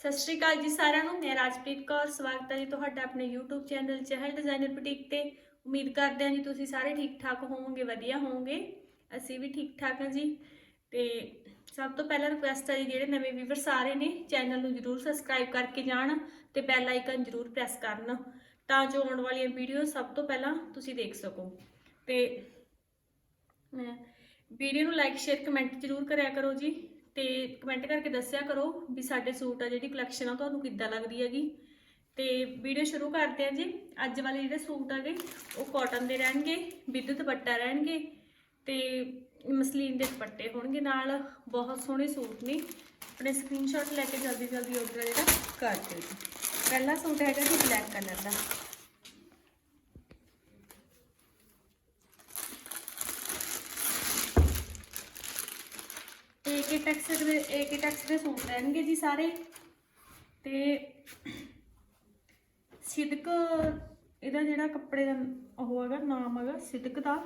ਸਤਿ ਸ਼੍ਰੀ ਅਕਾਲ ਜੀ ਸਾਰਿਆਂ ਨੂੰ, ਮੈਂ ਰਾਜਪ੍ਰੀਤ ਕੌਰ, ਸਵਾਗਤ ਹੈ ਜੀ ਤੁਹਾਡਾ ਆਪਣੇ YouTube channel Chahal designer boutique ਤੇ। ਉਮੀਦ ਕਰਦੇ ਹਾਂ ਜੀ ਤੁਸੀਂ ਸਾਰੇ ਠੀਕ ਠਾਕ ਹੋਵੋਗੇ, ਵਧੀਆ ਹੋਵੋਗੇ। ਅਸੀਂ ਵੀ ਠੀਕ ਠਾਕ ਹਾਂ ਜੀ। ਤੇ ਸਭ ਤੋਂ ਪਹਿਲਾਂ ਰਿਕੁਐਸਟ ਹੈ ਜੀ, ਜਿਹੜੇ ਨਵੇਂ ਵੀਵਰਸ ਆ ਰਹੇ ਨੇ ਚੈਨਲ ਨੂੰ ਜਰੂਰ ਸਬਸਕ੍ਰਾਈਬ ਕਰਕੇ ਜਾਣ ਤੇ ਬੈਲ ਆਈਕਨ ਜਰੂਰ ਪ੍ਰੈਸ ਕਰਨ ਤਾਂ ਜੋ ਆਉਣ ਵਾਲੀਆਂ ਵੀਡੀਓ ਸਭ ਤੋਂ ਪਹਿਲਾਂ ਤੁਸੀਂ ਦੇਖ ਸਕੋ। ਤੇ ਵੀਡੀਓ ਨੂੰ ਲਾਈਕ ਸ਼ੇਅਰ ਕਮੈਂਟ ਜਰੂਰ ਕਰਿਆ ਕਰੋ ਜੀ। ਤੇ ਕਮੈਂਟ ਕਰਕੇ ਦੱਸਿਆ ਕਰੋ ਵੀ ਸਾਡੇ ਸੂਟ ਆ, ਜਿਹੜੀ ਕਲੈਕਸ਼ਨ ਆ, ਤੁਹਾਨੂੰ ਕਿੱਦਾਂ ਲੱਗਦੀ ਹੈਗੀ? ਤੇ ਵੀਡੀਓ ਸ਼ੁਰੂ ਕਰਦੇ ਹਾਂ ਜੀ। ਅੱਜ ਵਾਲੇ ਜਿਹੜੇ ਸੂਟ ਆਗੇ ਉਹ ਕਾਟਨ ਦੇ ਰਹਿਣਗੇ, ਵਿਦ ਦੁਪੱਟਾ ਰਹਿਣਗੇ ਤੇ ਮਸਲੀਨ ਦੇ ਦੁਪੱਟੇ ਹੋਣਗੇ ਨਾਲ। ਬਹੁਤ ਸੋਹਣੇ ਸੂਟ ਨੇ। ਆਪਣੇ ਸਕਰੀਨਸ਼ਾਟ ਲੈ ਕੇ ਜਲਦੀ ਜਲਦੀ ਆਰਡਰ ਜਿਹੜਾ। ਕਰ ਦਿਓ ਜੀ। ਪਹਿਲਾ ਸੂਟ ਹੈਗਾ ਜੀ ਬਲੈਕ ਕਲਰ ਦਾ। ਏਕੇ ਟੈਕਸ ਦੇ ਏਕੇ ਟੈਕਸ ਦੇ ਸੂਟ ਰਹਿਣਗੇ ਜੀ ਸਾਰੇ। ਤੇ ਸਿਦਕ, ਇਹਦਾ ਜਿਹੜਾ ਕੱਪੜੇ ਦਾ ਉਹ ਹੈਗਾ, ਨਾਮ ਹੈਗਾ ਸਿਦਕ ਦਾ।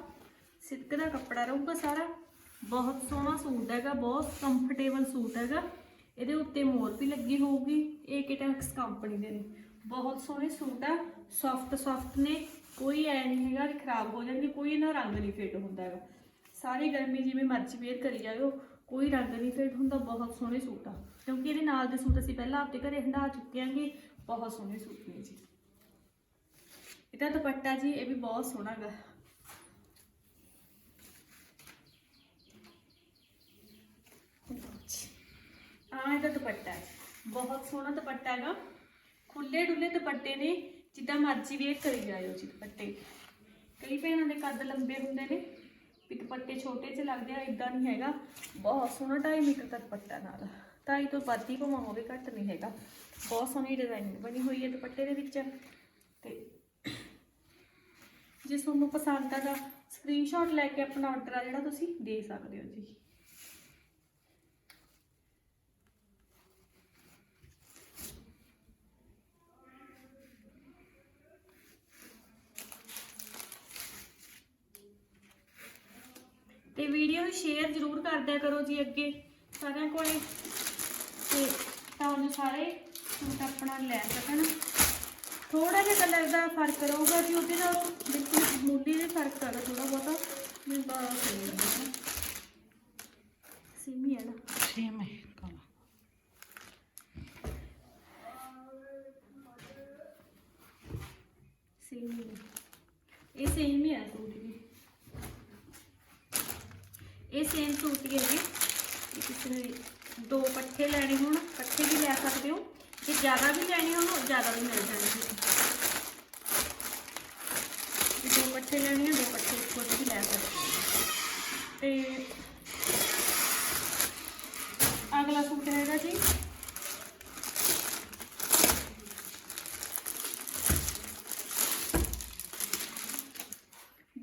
ਸਿਦਕ ਦਾ ਕੱਪੜਾ ਰਹੂਗਾ ਸਾਰਾ। ਬਹੁਤ ਸੋਹਣਾ ਸੂਟ ਹੈਗਾ, ਬਹੁਤ ਕੰਫਰਟੇਬਲ ਸੂਟ ਹੈਗਾ। ਇਹਦੇ ਉੱਤੇ ਮੋਰ ਵੀ ਲੱਗੀ ਹੋਊਗੀ ਏਕੇ ਟੈਕਸ ਕੰਪਨੀ ਦੇ। ਨੇ ਬਹੁਤ ਸੋਹਣੇ ਸੂਟ ਆ ਸੌਫਟ ਸੌਫਟ ਨੇ। ਕੋਈ ਐ ਨਹੀਂ ਹੈਗਾ ਕਿ ਖਰਾਬ ਹੋ ਜਾਣਗੇ, ਕੋਈ ਇਹਨਾਂ ਰੰਗ ਨਹੀਂ ਫਿੱਟ ਹੁੰਦਾ ਹੈਗਾ। ਸਾਰੀ ਗਰਮੀ ਜਿਵੇਂ ਮਰਜ਼ੀ ਵੇਅਰ ਕਰੀ ਜਾਇਓ। ਕੋਈ ਰੰਗ ਨਹੀਂ ਫੇਟ ਹੁੰਦਾ ਬਹੁਤ ਸੋਹਣੇ ਸੂਟ ਆ। ਕਿਉਂਕਿ ਇਹਦੇ ਨਾਲ ਦੇ ਸੂਟ ਅਸੀਂ ਪਹਿਲਾਂ ਆਪਦੇ ਘਰੇ ਹੰਡਾ ਚੁੱਕੇ ਆਂਗੇ। ਬਹੁਤ ਸੋਹਣੇ ਸੂਟ ਨੇ ਜੀ। ਇਹਦਾ ਦੁਪੱਟਾ ਜੀ, ਇਹ ਵੀ ਬਹੁਤ ਸੋਹਣਾ ਹੈਗਾ ਆ ਇਹਦਾ ਦੁਪੱਟਾ ਬਹੁਤ ਸੋਹਣਾ ਦੁਪੱਟਾ ਹੈਗਾ। ਖੁੱਲੇ ਡੁੱਲੇ ਦੁਪੱਟੇ ਨੇ, ਜਿੱਦਾਂ ਮਰਜ਼ੀ ਵੇਅਰ ਕਰੀ ਜਾਇਓ ਜੀ ਦੁਪੱਟੇ। ਕਈ ਭੈਣਾਂ ਦੇ ਕੱਦ ਲੰਬੇ ਹੁੰਦੇ ਨੇ। ਵੀ ਦੁਪੱਟੇ ਛੋਟੇ ਜਿਹੇ ਲੱਗਦੇ ਆ ਇਦਾਂ ਨਹੀਂ ਹੈਗਾ। ਬਹੁਤ ਸੋਹਣਾ 2.5 ਮੀਟਰ ਦਾ ਦੁਪੱਟਾ ਨਾਲ। ਢਾਈ ਤੋਂ ਵੱਧ ਹੀ ਭਾਵੇਂ ਹੋਵੇ, ਘੱਟ ਨਹੀਂ ਹੈਗਾ। ਬਹੁਤ ਸੋਹਣੀ ਡਿਜ਼ਾਈਨ ਬਣੀ ਹੋਈ ਹੈ ਦੁਪੱਟੇ ਦੇ ਵਿੱਚ। ਤੇ ਜੇ ਤੁਹਾਨੂੰ ਪਸੰਦ ਆਗਾ ਸਕਰੀਨਸ਼ਾਟ ਲੈ ਕੇ ਆਪਣਾ ਆਰਡਰ ਆ ਜਿਹੜਾ ਤੁਸੀਂ ਦੇ ਸਕਦੇ ਹੋ ਜੀ। ਤੇ ਵੀਡੀਓ ਨੂੰ ਸ਼ੇਅਰ ਜ਼ਰੂਰ ਕਰਦਿਆ ਕਰੋ ਜੀ ਅੱਗੇ ਸਾਰਿਆਂ ਕੋਲੇ। ਤੇ ਤਾਂ ਜੋ ਸਾਰੇ ਸੂਟ ਆਪਣਾ ਲੈ ਸਕਣ। ਥੋੜਾ ਜਿਹਾ ਕਲਰ ਦਾ ਫ਼ਰਕ ਰਹੂਗਾ ਜੀ ਉਹਦੇ ਨਾਲ ਬਿਲਕੁਲ ਮੂਲੀ ਦੇ ਫ਼ਰਕ ਹੈਗਾ ਥੋੜਾ ਬਹੁਤਾ। ਸਹੀ ਲੱਗਦਾ ਸਿਮੀ ਹੈ ਨਾ। ਸੇਮ ਹੈ ਸਿਮੀ ਇਹ ਸੇਮ ਹੀ ਹੈ ਸੂਟ ਵੀ ਇਹ ਸੇਮ ਸੂਟ ਹੀ ਹੈ ਜੀ। ਕਿਸੇ ਨੇ ਦੋ ਪੱਠੇ ਲੈਣੇ ਹੋਣ, ਪੱਠੇ ਵੀ ਲੈ ਸਕਦੇ ਹੋ। ਜੇ ਜ਼ਿਆਦਾ ਵੀ ਲੈਣੇ ਹੋਣ, ਉਹ ਜ਼ਿਆਦਾ ਵੀ ਮਿਲ ਜਾਣਗੇ ਜੇ ਦੋ ਪੱਠੇ ਲੈਣੇ ਆ, ਦੋ ਪੱਠੇ ਖੁਦ ਵੀ ਲੈ ਸਕਦੇ ਹੋ। ਤੇ ਅਗਲਾ ਸੂਟ ਹੈਗਾ ਜੀ।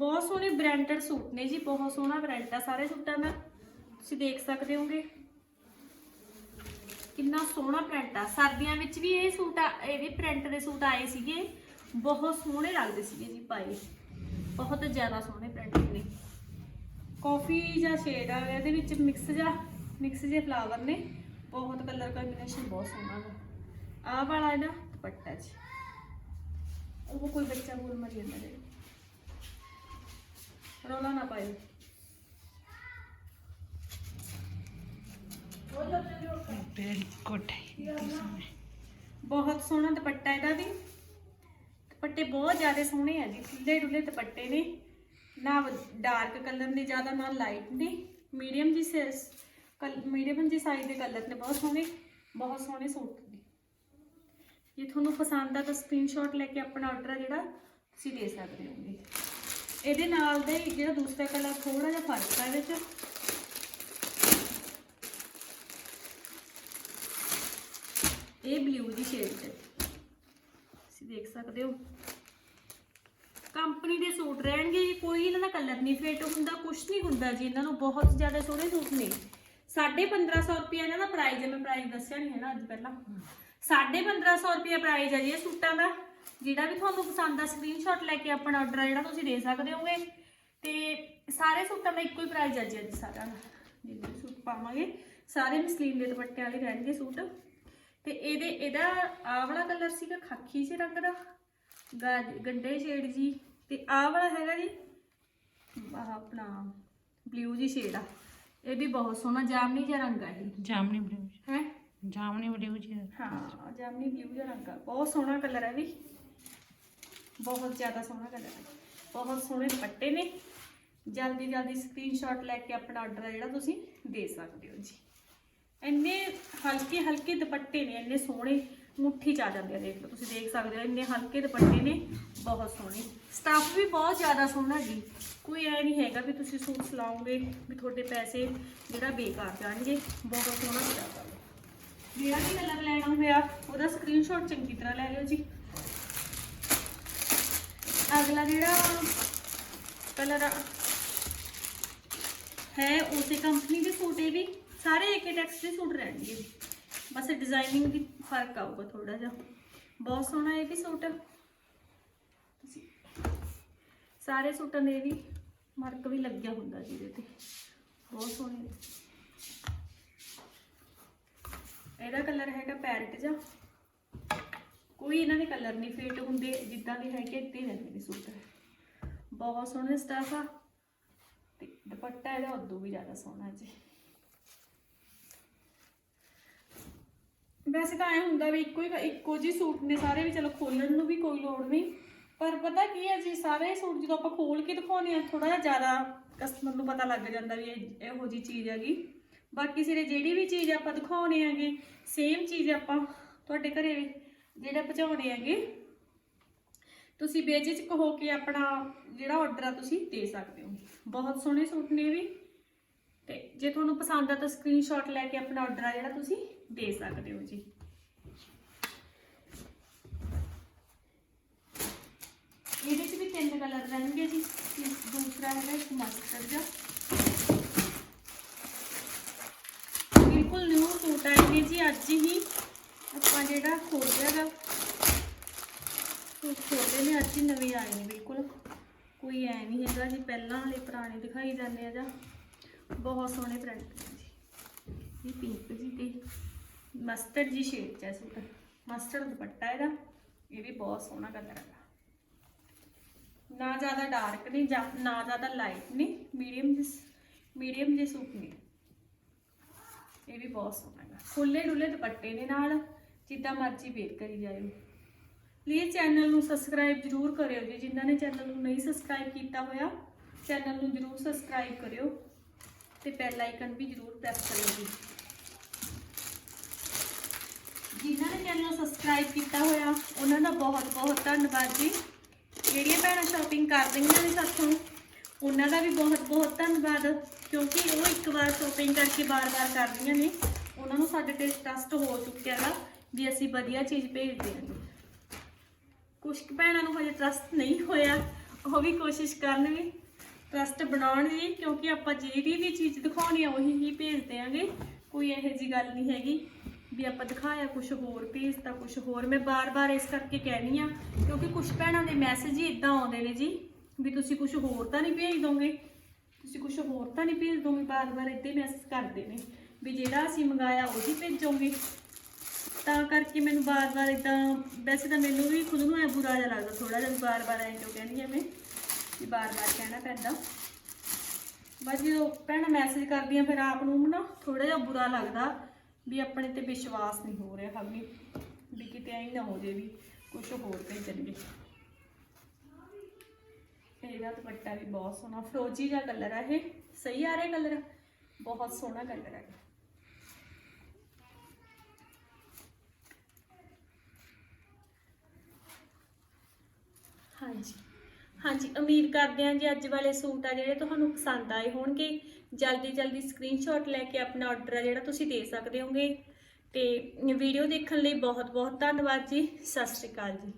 ਬਹੁਤ ਸੋਹਣੇ ਬ੍ਰਾਂਡਡ ਸੂਟ ਨੇ ਜੀ, ਬਹੁਤ ਸੋਹਣਾ ਬ੍ਰਾਂਡ ਆ, ਸਾਰੇ ਸੂਟਾਂ ਦਾ। ਤੁਸੀਂ ਦੇਖ ਸਕਦੇ ਹੋਗੇ। ਕਿੰਨਾ ਸੋਹਣਾ ਪ੍ਰਿੰਟ ਆ। ਸਰਦੀਆਂ ਵਿੱਚ ਵੀ ਇਹ ਸੂਟ ਇਹਦੇ ਪ੍ਰਿੰਟ ਦੇ ਸੂਟ ਆਏ ਸੀਗੇ। ਬਹੁਤ ਸੋਹਣੇ ਲੱਗਦੇ ਸੀਗੇ ਜੀ ਪਾਏ। ਬਹੁਤ ਜ਼ਿਆਦਾ ਸੋਹਣੇ ਪ੍ਰਿੰਟ ਨੇ। ਕਾਫੀ ਜਾਂ ਸ਼ੇਡ ਆ, ਇਹਦੇ ਵਿੱਚ ਮਿਕਸ ਜਾਂ ਮਿਕਸ ਜੇ ਫਲਾਵਰ ਨੇ। ਬਹੁਤ ਕਲਰ ਕੰਬੀਨੇਸ਼ਨ ਬਹੁਤ ਸੋਹਣਾ ਵਾ। ਆਹ ਵਾਲਾ ਇਹਦਾ ਦੁਪੱਟਾ ਜੀ। ਉਹ ਕੋਈ ਬੱਚਾ ਬੋਲ ਮਰ ਜਾਂਦਾ ਜੀ ਰੋਲਾ ਨਾ ਪਾਇਓ। ਬਹੁਤ ਸੋਹਣਾ ਦੁਪੱਟਾ ਇਹਦਾ ਵੀ। ਦੁਪੱਟੇ ਬਹੁਤ ਜ਼ਿਆਦਾ ਸੋਹਣੇ ਆ ਜੀ। ਖੁੱਲੇ ਡੁੱਲੇ ਦੁਪੱਟੇ ਨੇ। ਨਾ ਡਾਰਕ ਕਲਰ ਨੇ ਜ਼ਿਆਦਾ ਨਾ ਲਾਈਟ ਨੇ। ਮੀਡੀਅਮ ਜੀ ਸਾਈਜ਼ ਮੀਡੀਅਮ ਜੀ ਸਾਈਜ਼ ਦੇ ਕਲਰ ਨੇ। ਬਹੁਤ ਸੋਹਣੇ ਬਹੁਤ ਸੋਹਣੇ ਸੂਟ ਨੇ। ਜੇ ਤੁਹਾਨੂੰ ਪਸੰਦ ਆ ਤਾਂ ਸਕਰੀਨਸ਼ਾਟ ਲੈ ਕੇ ਆਪਣਾ ਆਰਡਰ ਜਿਹੜਾ ਤੁਸੀਂ ਦੇ ਸਕਦੇ ਹੋਗੇ। ਇਹਦੇ ਨਾਲ ਦੇ ਜਿਹੜਾ ਦੂਸਰਾ ਕਲਰ ਥੋੜਾ ਜਿਹਾ ਫ਼ਰਕ ਆ ਇਹਦੇ ਚ। ਇਹ ਬਲੂ ਦੀ ਸ਼ੇਡ ਹੈ ਤੁਸੀਂ ਦੇਖ ਸਕਦੇ ਹੋ। ਕੰਪਨੀ ਦੇ ਸੂਟ ਰਹਿਣਗੇ ਜੀ ਕੋਈ ਇਹਨਾਂ ਦਾ ਕਲਰ ਨਹੀਂ ਫੇਟ ਹੁੰਦਾ ਕੁਝ ਨਹੀਂ ਹੁੰਦਾ ਜੀ, ਇਹਨਾਂ ਨੂੰ ਬਹੁਤ ਜ਼ਿਆਦਾ ਸੋਹਣੇ ਸੂਟ ਨੇ। 1550 ਰੁਪਏ ਇਹਨਾਂ ਦਾ ਪ੍ਰਾਈਸ ਹੈ, ਮੈਂ ਪ੍ਰਾਈਸ ਦੱਸਿਆ ਨਹੀਂ ਹੈ ਨਾ ਅੱਜ ਪਹਿਲਾਂ। 1550 ਰੁਪਏ ਪ੍ਰਾਈਸ ਹੈ ਜੀ ਇਹ ਸੂਟਾਂ ਦਾ। ਜਿਹੜਾ ਵੀ ਤੁਹਾਨੂੰ ਪਸੰਦ ਆ ਸਕਰੀਨਸ਼ਾਟ ਲੈ ਕੇ ਆਪਣਾ ਆਰਡਰ ਜਿਹੜਾ ਤੁਸੀਂ ਦੇ ਸਕਦੇ ਹੋਗੇ। ਤੇ ਸਾਰੇ ਸੂਟਾਂ ਦਾ ਇੱਕੋ ਹੀ ਪ੍ਰਾਈਸ ਹੈ ਜੀ ਅੱਜ ਸਾਰਿਆਂ ਦਾ ਜਿੰਨੇ ਸੂਟ ਪਾਵਾਂਗੇ ਸਾਰੇ ਮਸਲੀਨ ਦੇ ਦੁਪੱਟੇ ਵਾਲੇ ਰਹਿਣਗੇ ਸੂਟ। ਤੇ ਇਹਦੇ ਇਹਦਾ ਆਹ ਵਾਲਾ ਕਲਰ ਸੀਗਾ ਖਾਕੀ ਜਿਹੇ ਰੰਗ ਦਾ ਗੰਡੇ ਸ਼ੇਡ ਜੀ। ਤੇ ਆਹ ਵਾਲਾ ਹੈਗਾ ਜੀ ਆਹ ਆਪਣਾ ਬਲੂ ਜੀ ਸ਼ੇਡ ਆ। ਇਹ ਵੀ ਬਹੁਤ ਸੋਹਣਾ ਜਾਮਨੀ ਜਿਹਾ ਰੰਗ ਆ ਇਹ। ਜਾਮਨੀ ਬਲੂ ਹੈ? ਜਾਮਨੀ ਬਲੂ ਜੀ ਹਾਂ ਜਾਮਨੀ ਬਲੂ ਜਿਹਾ ਰੰਗ ਆ। ਬਹੁਤ ਸੋਹਣਾ ਕਲਰ ਹੈ ਵੀ। ਬਹੁਤ ਜ਼ਿਆਦਾ ਸੋਹਣਾ ਕਲਰ ਹੈ। ਬਹੁਤ ਸੋਹਣੇ ਦੁਪੱਟੇ ਨੇ। ਜਲਦੀ ਜਲਦੀ ਸਕਰੀਨਸ਼ਾਟ ਲੈ ਕੇ ਆਪਣਾ ਆਰਡਰ ਜਿਹੜਾ ਤੁਸੀਂ ਦੇ ਸਕਦੇ ਹੋ ਜੀ। ਇੰਨੇ ਹਲਕੇ ਹਲਕੇ ਦੁਪੱਟੇ ਨੇ, ਇੰਨੇ ਸੋਹਣੇ ਮੁੱਠੀ ਚ ਆ ਜਾਂਦੇ ਆ, ਦੇਖ ਲਓ ਤੁਸੀਂ ਦੇਖ ਸਕਦੇ ਹੋ, ਇੰਨੇ ਹਲਕੇ ਦੁਪੱਟੇ ਨੇ, ਬਹੁਤ ਸੋਹਣੇ। ਸਟੱਫ ਵੀ ਬਹੁਤ ਜ਼ਿਆਦਾ ਸੋਹਣਾ ਜੀ। ਕੋਈ ਐ ਨਹੀਂ ਹੈਗਾ ਵੀ ਤੁਸੀਂ ਸੂਟ ਸਿਲਾਓਗੇ ਵੀ ਤੁਹਾਡੇ ਪੈਸੇ ਜਿਹੜਾ ਬੇਕਾਰ ਜਾਣਗੇ, ਬਹੁਤ ਸੋਹਣਾ ਸਟੱਫ ਆ ਜਿਹੜਾ ਵੀ ਕਲਰ ਲੈਣਾ ਹੋਇਆ? ਉਹਦਾ ਸਕਰੀਨਸ਼ਾਟ ਚੰਗੀ ਤਰ੍ਹਾਂ ਲੈ ਲਿਓ ਜੀ। ਅਗਲਾ ਜਿਹੜਾ ਕਲਰ ਹੈ ਉਸੇ ਕੰਪਨੀ ਦੇ ਸੂਟ ਇਹ ਵੀ। ਸਾਰੇ ਏਕੇ ਟੈਕਸ ਦੇ ਸੂਟ ਰਹਿਣਗੇ। ਜੀ। ਬਸ ਡਿਜ਼ਾਈਨਿੰਗ ਦੀ ਫ਼ਰਕ ਆਊਗਾ ਥੋੜਾ ਜਿਹਾ। ਬਹੁਤ ਸੋਹਣਾ ਇਹ ਵੀ ਸੂਟ ਸਾਰੇ ਸੂਟਾਂ ਦੇ ਵੀ ਮਾਰਕ ਵੀ ਲੱਗਿਆ ਹੁੰਦਾ ਜਿਹਦੇ ਤੇ। ਬਹੁਤ ਸੋਹਣੇ ਇਹਦਾ ਕਲਰ ਹੈਗਾ ਪੈਰਟ ਜਿਹਾ। ਕੋਈ ਇਹਨਾਂ ਦੇ ਕਲਰ ਨਹੀਂ ਫੇਟ ਹੁੰਦੇ, ਜਿੱਦਾਂ ਦੇ ਹੈਗੇ ਤੇ ਹੀ ਰਹਿੰਦੇ ਨੇ ਸੂਟ। ਬਹੁਤ ਸੋਹਣੇ ਸਟਾਫ ਆ, ਤੇ ਦੁਪੱਟਾ ਇਹਦਾ ਉਦੋਂ ਵੀ ਜ਼ਿਆਦਾ ਸੋਹਣਾ ਜੀ। ਵੈਸੇ ਤਾਂ ਐ ਹੁੰਦਾ ਵੀ ਇੱਕੋ ਹੀ ਇੱਕੋ ਜਿਹੇ ਸੂਟ ਨੇ ਸਾਰੇ ਵੀ, ਚਲੋ ਖੋਲਣ ਨੂੰ ਵੀ ਕੋਈ ਲੋੜ ਨਹੀਂ। ਪਰ ਪਤਾ ਕੀ ਹੈ ਜੀ, ਸਾਰੇ ਸੂਟ ਜਦੋਂ ਆਪਾਂ ਖੋਲ ਕੇ ਦਿਖਾਉਂਦੇ ਆ ਥੋੜਾ ਜਿਹਾ ਜ਼ਿਆਦਾ ਕਸਟਮਰ ਨੂੰ ਪਤਾ ਲੱਗ ਜਾਂਦਾ ਵੀ ਇਹ ਇਹੋ ਜੀ ਚੀਜ਼ ਹੈਗੀ। ਬਾਕੀ ਸਿਰੇ ਜਿਹੜੀ ਵੀ ਚੀਜ਼ ਆਪਾਂ ਦਿਖਾਉਣੇ ਆਗੇ ਸੇਮ ਚੀਜ਼ ਆਪਾਂ ਤੁਹਾਡੇ ਘਰੇ ਜਿਹੜਾ ਪਹੁੰਚਾਉਣੇ ਹੈਗੇ, ਤੁਸੀਂ ਬੇਝਿਜਕ ਹੋ ਕੇ ਆਪਣਾ ਜਿਹੜਾ ਆਰਡਰ ਆ ਤੁਸੀਂ ਦੇ ਸਕਦੇ ਹੋ। ਬਹੁਤ ਸੋਹਣੇ ਸੂਟ ਨੇ ਵੀ। ਤੇ ਜੇ ਤੁਹਾਨੂੰ ਪਸੰਦ ਆ ਤਾਂ ਸਕਰੀਨਸ਼ਾਟ ਲੈ ਕੇ ਆਪਣਾ ਆਰਡਰ ਆ ਜਿਹੜਾ ਤੁਸੀਂ ਦੇ ਸਕਦੇ ਹੋ ਜੀ। ਇਹਦੇ 'ਚ ਵੀ ਤਿੰਨ ਕਲਰ ਰਹਿਣਗੇ ਜੀ। ਦੂਸਰਾ ਹੈਗਾ ਇੱਕ ਮਸਟਰਡ ਜਿਹਾ ਬਿਲਕੁਲ ਨਿਊ ਸੂਟ ਆਏ ਜੀ, ਅੱਜ ਹੀ ਆਪਾਂ ਜਿਹੜਾ ਖੋਲਿਆ ਗਾ ਸੂਟ ਖੋਲੇ ਨੇ, ਅੱਜ ਹੀ ਨਵੇਂ ਆਏ ਨੇ ਬਿਲਕੁਲ। ਕੋਈ ਐ ਨਹੀਂ ਹੈਗਾ ਜੀ, ਪਹਿਲਾਂ ਵਾਲੇ ਪੁਰਾਣੇ ਦਿਖਾਈ ਜਾਂਦੇ ਆ ਜਾਂ ਬਹੁਤ ਸੋਹਣੇ ਪ੍ਰਿੰਟ ਜੀ। ਇਹ ਪਿੰਕ ਜੀ ਤੇ ਮਸਟਰਡ ਜੀ ਸ਼ੇਡ ਚ ਹੈ ਸੂਟ ਮਸਟਰਡ ਦੁਪੱਟਾ ਇਹਦਾ, ਇਹ ਵੀ ਬਹੁਤ ਸੋਹਣਾ ਕਲਰ ਹੈਗਾ ਨਾ ਜ਼ਿਆਦਾ ਡਾਰਕ ਨਹੀਂ ਜਾਂ ਨਾ ਜ਼ਿਆਦਾ ਲਾਈਟ ਨਹੀਂ ਮੀਡੀਅਮ ਜਿਸ ਮੀਡੀਅਮ ਜੇ ਸੂਟ ਨੇ। ਇਹ ਵੀ ਬਹੁਤ ਸੋਹਣਾ ਹੈਗਾ। ਖੁੱਲੇ ਡੁੱਲੇ ਦੁਪੱਟੇ ਦੇ ਨਾਲ ਜਿੱਦਾਂ ਮਰਜ਼ੀ ਵੇਟ ਕਰੀ ਜਾਇਓ। ਪਲੀਜ਼ ਚੈਨਲ ਨੂੰ ਸਬਸਕ੍ਰਾਈਬ ਜਰੂਰ ਕਰਿਓ ਜੀ। ਜਿਨ੍ਹਾਂ ਨੇ ਚੈਨਲ ਨੂੰ ਨਹੀਂ ਸਬਸਕ੍ਰਾਈਬ ਕੀਤਾ ਹੋਇਆ ਚੈਨਲ ਨੂੰ ਜਰੂਰ ਸਬਸਕ੍ਰਾਈਬ ਕਰਿਓ ਤੇ ਬੈਲ ਆਈਕਨ ਵੀ ਜਰੂਰ ਪ੍ਰੈਸ ਕਰਿਓ ਜੀ। ਜਿਨ੍ਹਾਂ ਨੇ ਚੈਨਲ ਸਬਸਕ੍ਰਾਈਬ ਕੀਤਾ ਹੋਇਆ, ਉਹਨਾਂ ਦਾ ਬਹੁਤ ਬਹੁਤ ਧੰਨਵਾਦ ਜੀ। ਜਿਹੜੀਆਂ ਭੈਣਾਂ ਸ਼ਾਪਿੰਗ ਕਰ ਰਹੀਆਂ ਨੇ ਸਾਥੋਂ, ਉਹਨਾਂ ਦਾ ਵੀ ਬਹੁਤ ਬਹੁਤ ਧੰਨਵਾਦ, ਕਿਉਂਕਿ ਉਹ ਇੱਕ ਵਾਰ ਸ਼ੋਪਿੰਗ ਕਰਕੇ ਬਾਰ-ਬਾਰ ਰਹੀਆਂ ਨੇ। ਉਹਨਾਂ ਨੂੰ ਸਾਡੇ ਤੇ ਟਰਸਟ ਹੋ ਚੁੱਕਿਆ ਹੈ ਵੀ ਅਸੀਂ ਵਧੀਆ ਚੀਜ਼ ਭੇਜਦੇ ਹਾਂ। ਕੁਝ ਕੁ ਭੈਣਾਂ ਨੂੰ ਹਜੇ ਟਰਸਟ ਨਹੀਂ ਹੋਇਆ। ਉਹ ਵੀ ਕੋਸ਼ਿਸ਼ ਕਰਨਗੇ ਵੀ ਟਰਸਟ ਬਣਾਉਣ ਦੀ, ਕਿਉਂਕਿ ਆਪਾਂ ਜਿਹੜੀ ਵੀ ਚੀਜ਼ ਦਿਖਾਉਣੀ ਆ, ਉਹੀ ਹੀ ਭੇਜਦੇ ਆਂਗੇ ਕੋਈ ਇਹੋ ਜੀ ਗੱਲ ਨਹੀਂ ਹੈਗੀ ਵੀ ਆਪਾਂ ਦਿਖਾਇਆ ਕੁਝ ਹੋਰ ਭੇਜਤਾ ਕੁਝ ਹੋਰ। ਮੈਂ ਬਾਰ-ਬਾਰ ਇਸ ਕਰਕੇ ਕਹਿਣੀ ਆ, ਕਿਉਂਕਿ ਕੁਝ ਭੈਣਾਂ ਦੇ ਮੈਸੇਜ ਹੀ ਇਦਾਂ ਆਉਂਦੇ ਨੇ ਜੀ, ਵੀ ਤੁਸੀਂ ਕੁਝ ਹੋਰ ਤਾਂ ਨਹੀਂ ਭੇਜ ਦੋਗੇ। ਤੁਸੀਂ ਕੁਝ ਹੋਰ ਤਾਂ ਨਹੀਂ ਭੇਜ ਦੋਗੇ, ਬਾਰ-ਬਾਰ ਇੱਦਾਂ ਹੀ ਮੈਸੇਜ ਕਰਦੇ ਨੇ। ਵੀ ਜਿਹੜਾ ਅਸੀਂ ਮੰਗਾਇਆ, ਉਹੀ ਭੇਜੋਗੇ। ਤਾਂ ਕਰਕੇ ਮੈਨੂੰ ਬਾਰ-ਬਾਰ ਇਦਾਂ ਵੈਸੇ ਤਾਂ ਮੈਨੂੰ ਵੀ ਖੁਦ ਨੂੰ ਐ ਬੁਰਾ ਜਿਹਾ ਲੱਗਦਾ ਥੋੜਾ ਜਿਹਾ ਬਾਰ-ਬਾਰ ਐਂ ਕਿਉਂ ਕਹਿੰਦੀ ਐ ਮੈਂ, ਵੀ ਬਾਰ-ਬਾਰ ਕਹਿਣਾ ਪੈਂਦਾ। ਬਸ ਜਦੋਂ ਭੈਣਾਂ ਮੈਸੇਜ ਕਰਦੀ ਕਰਦੀਆਂ ਫਿਰ ਆਪ ਨੂੰ ਨਾ ਥੋੜਾ ਜਿਹਾ ਬੁਰਾ ਲੱਗਦਾ ਵੀ ਆਪਣੇ ਤੇ ਵਿਸ਼ਵਾਸ ਨਹੀਂ ਹੋ ਰਿਹਾ ਵੀ ਵੀ ਕਿਤੇ ਐਂ ਨਾ ਹੋ ਜੇ ਵੀ ਕੁਝ ਹੋਰ ਭੇਜਣਗੇ। ਇਹਦਾ ਦੁਪੱਟਾ ਵੀ ਬਹੁਤ ਸੋਹਣਾ, ਫਰੋਜੀ ਦਾ ਕਲਰ ਹੈ ਇਹ। ਸਹੀ ਆ ਰਿਹਾ ਕਲਰ ਬਹੁਤ ਸੋਹਣਾ ਕਲਰ ਹੈ ਹਾਂਜੀ। ਹਾਂਜੀ, ਉਮੀਦ ਕਰਦੇ ਹਾਂ ਜੀ ਅੱਜ ਵਾਲੇ ਸੂਟ ਆ ਜਿਹੜੇ ਤੁਹਾਨੂੰ ਪਸੰਦ ਆਏ ਹੋਣਗੇ। ਜਲਦੀ ਜਲਦੀ ਸਕਰੀਨਸ਼ਾਟ ਲੈ ਕੇ ਆਪਣਾ ਆਰਡਰ ਆ ਜਿਹੜਾ ਤੁਸੀਂ ਦੇ ਸਕਦੇ ਹੋਗੇ। ਤੇ ਵੀਡੀਓ ਦੇਖਣ ਲਈ ਬਹੁਤ ਬਹੁਤ ਧੰਨਵਾਦ ਜੀ। ਸਤਿ ਸ਼੍ਰੀ ਅਕਾਲ ਜੀ।